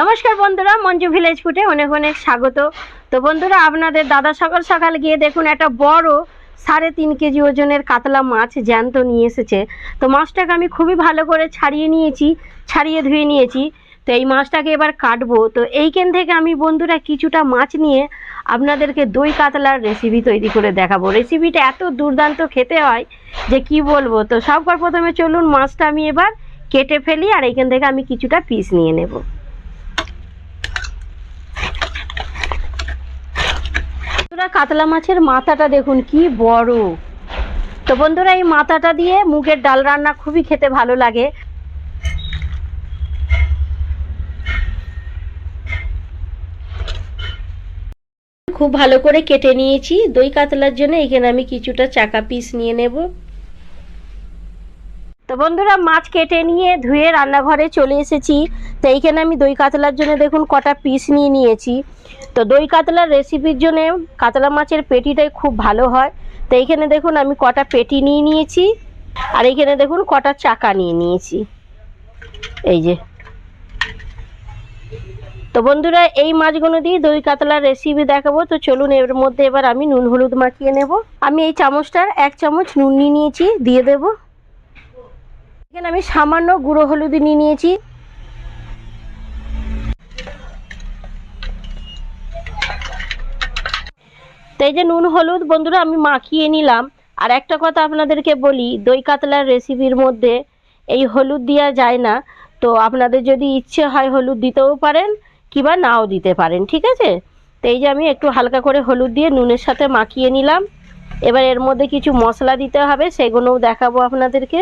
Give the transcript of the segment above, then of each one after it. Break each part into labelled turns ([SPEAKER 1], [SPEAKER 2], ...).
[SPEAKER 1] নমস্কার বন্ধুরা, মঞ্জু ভিলেজ ফুটে অনেক অনেক স্বাগত। তো বন্ধুরা, আপনাদের দাদা সকাল সকাল গিয়ে দেখুন, একটা বড় সাড়ে তিন কেজি ওজনের কাতলা মাছ জ্যান্ত নিয়ে এসেছে। তো মাছটাকে আমি খুবই ভালো করে ছাড়িয়ে নিয়েছি, ছাড়িয়ে ধুয়ে নিয়েছি। তো এই মাছটাকে এবার কাটবো। তো এইখান থেকে আমি বন্ধুরা কিছুটা মাছ নিয়ে আপনাদেরকে দই কাতলার রেসিপি তৈরি করে দেখাবো। রেসিপিটা এত দুর্দান্ত খেতে হয় যে কি বলব? তো সববার প্রথমে চলুন মাছটা আমি এবার কেটে ফেলি আর এইখান থেকে আমি কিছুটা পিস নিয়ে নেব। বন্ধুরা, কাতলা মাছের মাথাটা দেখুন, কি বড়। তো বন্ধুরা, এই মাথাটা দিয়ে মুগের ডাল রান্না খুবই খেতে ভালো লাগে। খুব ভালো করে কেটে নিয়েছি। দই কাতলার জন্য এখানে আমি কিছুটা চাকা পিস নিয়ে নেব। তো বন্ধুরা, মাছ কেটে নিয়ে ধুয়ে রান্নাঘরে চলে এসেছি। তো এইখানে আমি দই কাতলার জন্য দেখুন কটা পিস নিয়ে নিয়েছি। তো দই কাতলার রেসিপির জন্য কাতলা মাছের পেটিটাই খুব ভালো হয়। তো এইখানে দেখুন আমি কটা পেটি নিয়ে নিয়েছি আর এইখানে দেখুন কটা চাকা নিয়ে নিয়েছি। এই যে। তো বন্ধুরা, এই মাছগুলো দিয়ে দই কাতলার রেসিপি দেখাবো। তো চলুন এর মধ্যে এবার আমি নুন হলুদ মাখিয়ে নেব। আমি এই চামচটার এক চামচ নুন নিয়ে নিয়েছি, দিয়ে দেব। এখানে আমি সামান্য গুঁড়ো হলুদ নিয়ে নিয়েছি। তো যে নুন, হলুদ, বন্ধুরা, আমি মাখিয়ে নিলাম। আর একটা কথা আপনাদেরকে বলি, দই কাতলার রেসিপির মধ্যে এই হলুদ দেওয়া যায় না। তো আপনাদের যদি ইচ্ছে হয় হলুদ দিতেও পারেন, কিবা নাও দিতে পারেন, ঠিক আছে? তো এই যে আমি একটু হালকা করে হলুদ দিয়ে নুনের সাথে মাখিয়ে নিলাম। এবার এর মধ্যে কিছু মশলা দিতে হবে, সেগুলোও দেখাবো আপনাদেরকে।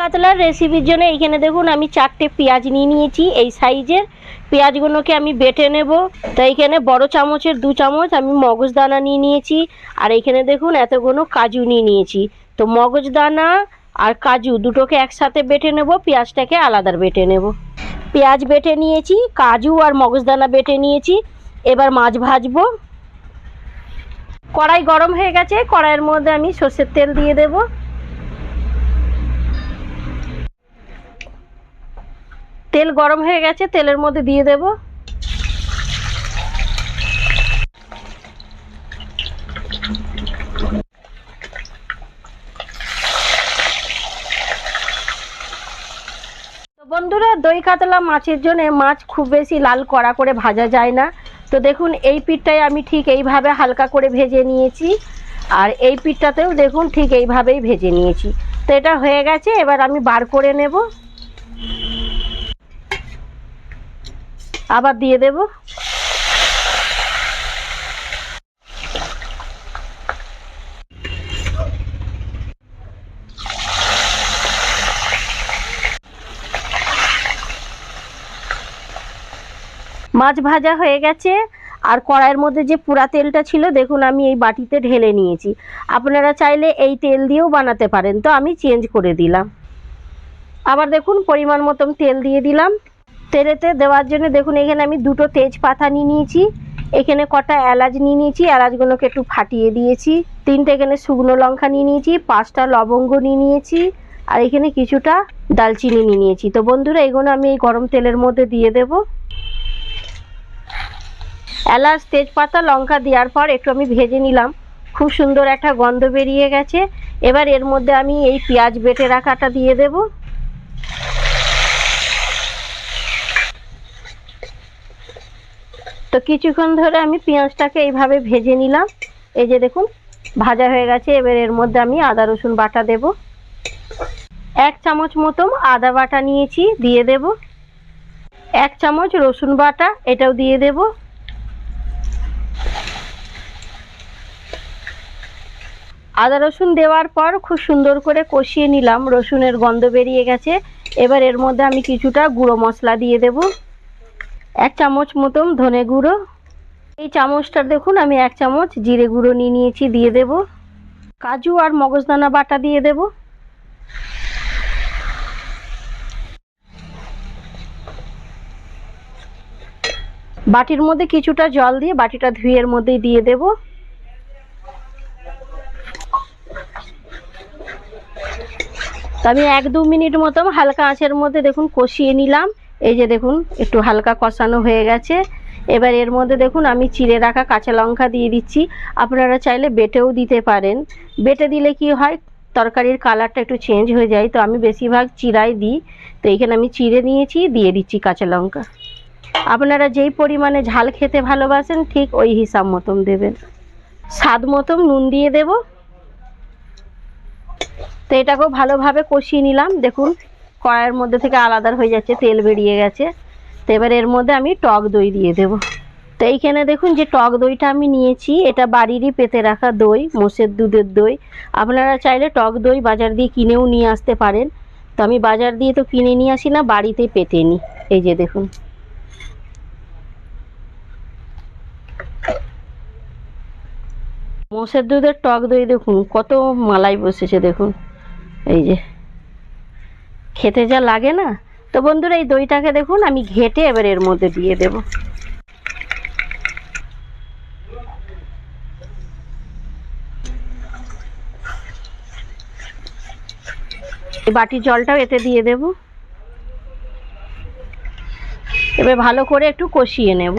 [SPEAKER 1] কাতলার রেসিপির জন্য এইখানে দেখুন, আমি চারটে পেঁয়াজ নিয়ে নিয়েছি, এই সাইজের। পেঁয়াজগুলোকে আমি বেটে নেব। তো এইখানে বড় চামচের দু চামচ আমি মগজদানা নিয়ে নিয়েছি, আর এইখানে দেখুন এতগুলো কাজু নিয়ে নিয়েছি। তো মগজদানা আর কাজু দুটোকে একসাথে বেটে নেব, পেঁয়াজটাকে আলাদা বেটে নেব। পেঁয়াজ বেটে নিয়েছি, কাজু আর মগজদানা বেটে নিয়েছি। এবার মাছ ভাজবো। কড়াই গরম হয়ে গেছে, কড়াইয়ের মধ্যে আমি সর্ষের তেল দিয়ে দেব। তেল গরম হয়ে গেছে, তেলের মধ্যে দিয়ে দেব। বন্ধুরা, দই কাতলা মাছের জন্য মাছ খুব বেশি লাল কড়া করে ভাজা যায় না। তো দেখুন, এই পিঠটাই আমি ঠিক এইভাবে হালকা করে ভেজে নিয়েছি। আর এই পিঠটাতেও দেখুন, ঠিক এইভাবেই ভেজে নিয়েছি। তো এটা হয়ে গেছে, এবার আমি বার করে নেব। আবার দিয়ে দেব। মাছ ভাজা হয়ে গেছে। আর কড়াইয়ের মধ্যে যে পুরা তেলটা ছিল, দেখুন আমি এই বাটিতে ঢেলে নিয়েছি। আপনারা চাইলে এই তেল দিয়েও বানাতে পারেন। তো আমি চেঞ্জ করে দিলাম। আবার দেখুন পরিমাণ মতন তেল দিয়ে দিলাম। তেলেতে দেওয়ার জন্য দেখুন এখানে আমি দুটো তেজপাতা নিয়ে নিয়েছি। এখানে কটা এলাচ নিয়ে নিয়েছি। এলাচগুলোকে একটু ফাটিয়ে দিয়েছি। তিনটে এখানে শুকনো লঙ্কা নিয়ে নিয়েছি। পাঁচটা লবঙ্গ নিয়ে নিয়েছি। আর এখানে কিছুটা দালচিনি নিয়ে নিয়েছি। তো বন্ধুরা, এগুলো আমি এই গরম তেলের মধ্যে দিয়ে দেবো। এলাচ, তেজপাতা, লঙ্কা দেওয়ার পর একটু আমি ভেজে নিলাম। খুব সুন্দর একটা গন্ধ বেরিয়ে গেছে। এবার এর মধ্যে আমি এই পেঁয়াজ বেটে রাখাটা দিয়ে দেব। তো কিছুক্ষণ ধরে আমি পেঁয়াজটাকে এইভাবে ভেজে নিলাম। এই যে দেখুন, ভাজা হয়ে গেছে। এবার এর মধ্যে আমি আদা, রসুন বাটা দেব। এক চামচ মতন আদা বাটা নিয়েছি, দিয়ে দেব। এক চামচ রসুন বাটা, এটাও দিয়ে দেবো। আদা রসুন দেওয়ার পর খুব সুন্দর করে কষিয়ে নিলাম। রসুনের গন্ধ বেরিয়ে গেছে। এবার এর মধ্যে আমি কিছুটা গুঁড়ো মশলা দিয়ে দেব। এক চামচ মতন ধনে গুঁড়ো। এই চামচটা দেখুন, আমি এক চামচ জিরে গুঁড়ো নিয়ে নিয়েছি, দিয়ে দেব। কাজু আর মগজদানা বাটা দিয়ে দেব। বাটির মধ্যে কিছুটা জল দিয়ে বাটিটা ধুয়ের মধ্যেই দিয়ে দেবো। তো আমি এক দু মিনিট মতো হালকা আঁচের মধ্যে দেখুন কষিয়ে নিলাম। এই যে দেখুন, একটু হালকা কষানো হয়ে গেছে। এবার এর মধ্যে দেখুন, আমি চিড়ে রাখা কাঁচা লঙ্কা দিয়ে দিচ্ছি। আপনারা চাইলে বেটেও দিতে পারেন। বেটে দিলে কি হয়, তরকারির কালারটা একটু চেঞ্জ হয়ে যায়। তো আমি বেশিরভাগ চিরাই দিই। তো এইখানে আমি চিড়ে নিয়েছি, দিয়ে দিচ্ছি কাঁচা লঙ্কা। আপনারা যেই পরিমাণে ঝাল খেতে ভালোবাসেন, ঠিক ওই হিসাব মতন দেবেন। স্বাদ মতন নুন দিয়ে দেব। তো এটাকেও ভালোভাবে কষিয়ে নিলাম। দেখুন, কড়াইয়ের মধ্যে থেকে আলাদা হয়ে যাচ্ছে, তেল বেরিয়ে গেছে। তো এবার এর মধ্যে আমি টক দই দিয়ে দেব। তো এইখানে দেখুন যে টক দইটা আমি নিয়েছি, এটা বাড়িরই পেতে রাখা দই, মোষের দুধের দই। আপনারা চাইলে টক দই বাজার দিয়ে কিনেও নিয়ে আসতে পারেন। তো আমি বাজার দিয়ে তো কিনে নিয়ে আসি না বাড়িতে পেতে নিই। এই যে দেখুন। মোষের দুধের টক দই দেখুন, কত মালাই বসেছে দেখুন। এই যে। খেতে যা লাগে না। তো বন্ধুরা, এই দইটাকে দেখুন, আমি ঘেটে এবার এর মধ্যে দিয়ে দেব। বাটির জলটাও এতে দিয়ে দেব। এবার ভালো করে একটু কষিয়ে নেব।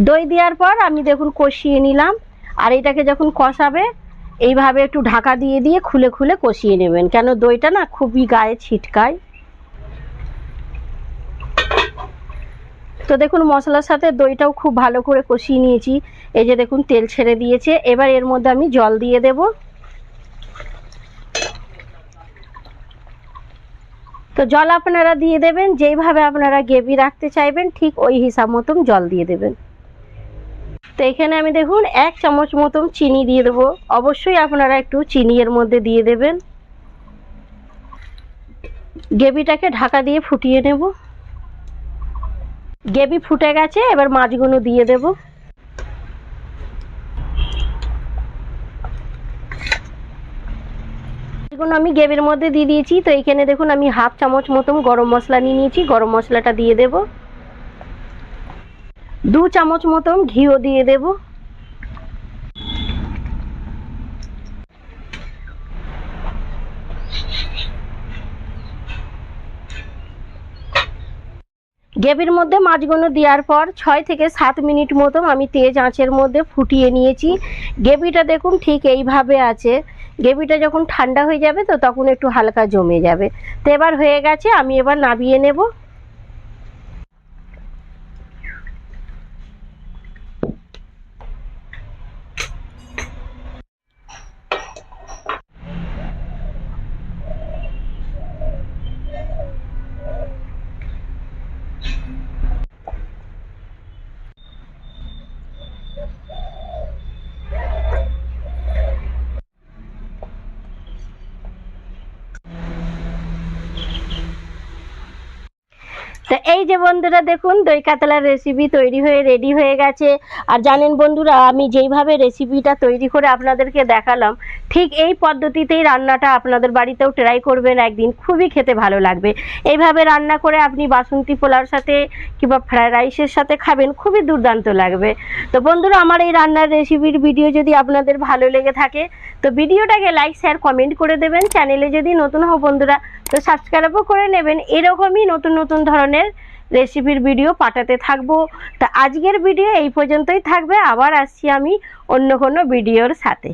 [SPEAKER 1] দই দেওয়ার পর আমি দেখুন কষিয়ে নিলাম। আর এটাকে যখন কষাবে এইভাবে একটু ঢাকা দিয়ে দিয়ে খুলে খুলে কষিয়ে নেবেন। কেন দইটা না খুবই গায়ে ছিটকায়। তো দেখুন, মশলার সাথে দইটাও খুব ভালো করে কষিয়ে নিয়েছি। এই যে দেখুন, তেল ছেড়ে দিয়েছে। এবার এর মধ্যে আমি জল দিয়ে দেব। তো জল আপনারা দিয়ে দেবেন। যেইভাবে আপনারা গ্রেভি রাখতে চাইবেন, ঠিক ওই হিসাব মতন জল দিয়ে দেবেন। তো এখানে আমি দেখুন, এক চামচ মতন চিনি দিয়ে দেবো। অবশ্যই আপনারা একটু চিনি এর মধ্যে দিয়ে দেবেন। গ্রেভিটাকে ঢাকা দিয়ে ফুটিয়ে নেব। গ্রেভি ফুটে গেছে, এবার মাছগুলো দিয়ে দেব। আমি গ্রেভির মধ্যে দিয়ে দিয়েছি। তো এইখানে দেখুন, আমি হাফ চামচ মতন গরম মশলা নিয়ে নিয়েছি। গরম মশলাটা দিয়ে দেবো। দু চামচ মতন ঘিও দিয়ে দেব। গ্রেভির মধ্যে মাছগুলো দেওয়ার পর ছয় থেকে সাত মিনিট মতন আমি তেজ আঁচের মধ্যে ফুটিয়ে নিয়েছি। গ্রেভিটা দেখুন ঠিক এইভাবে আছে। গ্রেভিটা যখন ঠান্ডা হয়ে যাবে তো তখন একটু হালকা জমে যাবে। তো এবার হয়ে গেছে, আমি এবার নাবিয়ে নেব। তো এই যে বন্ধুরা দেখুন, দই কাতলার রেসিপি তৈরি হয়ে রেডি হয়ে গেছে। আর জানেন বন্ধুরা, আমি যেইভাবে রেসিপিটা তৈরি করে আপনাদেরকে দেখালাম ঠিক এই পদ্ধতিতেই রান্নাটা আপনাদের বাড়িতেও ট্রাই করবেন, একদিন খুবই খেতে ভালো লাগবে। এইভাবে রান্না করে আপনি বাসন্তী পোলার সাথে কিংবা ফ্রায়েড রাইসের সাথে খাবেন, খুবই দুর্দান্ত লাগবে। তো বন্ধুরা, আমার এই রান্নার রেসিপির ভিডিও যদি আপনাদের ভালো লেগে থাকে, তো ভিডিওটাকে লাইক শেয়ার কমেন্ট করে দেবেন। চ্যানেলে যদি নতুন হও বন্ধুরা, তো সাবস্ক্রাইবও করে নেবেন। এরকমই নতুন নতুন ধরনের রেসিপির ভিডিও পাঠাতে থাকব। তা আজকের ভিডিও এই পর্যন্তই থাকবে। আবার আসছি আমি অন্য কোনো ভিডিওর সাথে।